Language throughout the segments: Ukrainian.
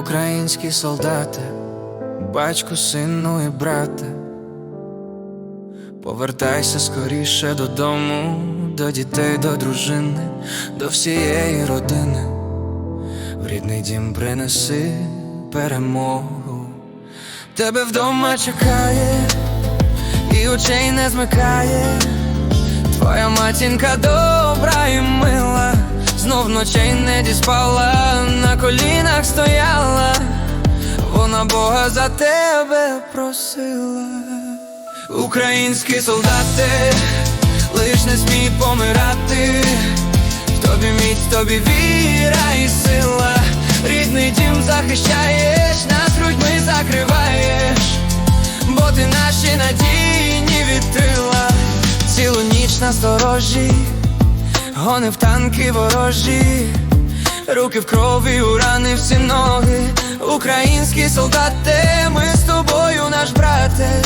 Українські солдати, батько, сину і брате, повертайся скоріше додому, до дітей, до дружини, до всієї родини. В рідний дім принеси перемогу. Тебе вдома чекає, і очей не змикає. Твоя матінка добра і мила, знов ночей не діспала, на колінах стояла, вона Бога за тебе просила. Українські солдати, лиш не смій помирати, в тобі міць, тобі віра і сила, рідний дім захищаєш, надійні вітрила, цілу ніч на сторожі, гонив танки ворожі, руки в крові, у рани всі ноги, українські солдати, ми з тобою, наш брате,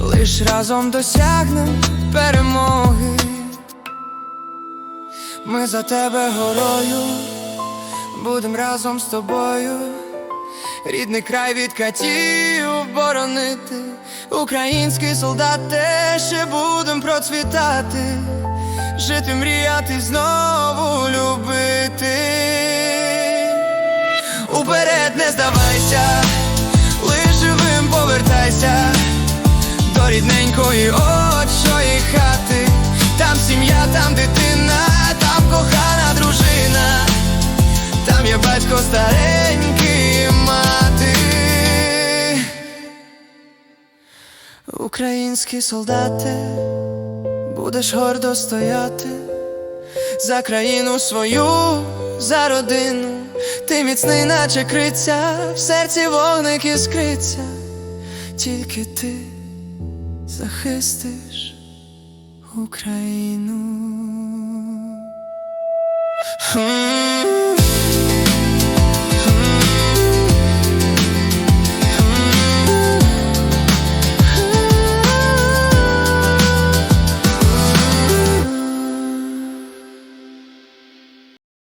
лиш разом досягнем перемоги. Ми за тебе горою, будем разом з тобою, рідний край від катів боронити, українські солдати, ще будем процвітати, жити, мріяти, знову любити. Уперед не здавайся, лиш живим повертайся до рідненької отчої хати, там сім'я, там дитина, там кохана дружина, там є батько старенький Українські солдати, будеш гордо стояти за країну свою, за родину, ти міцний, наче криця, в серці вогник іскриться, тільки ти захистиш Україну.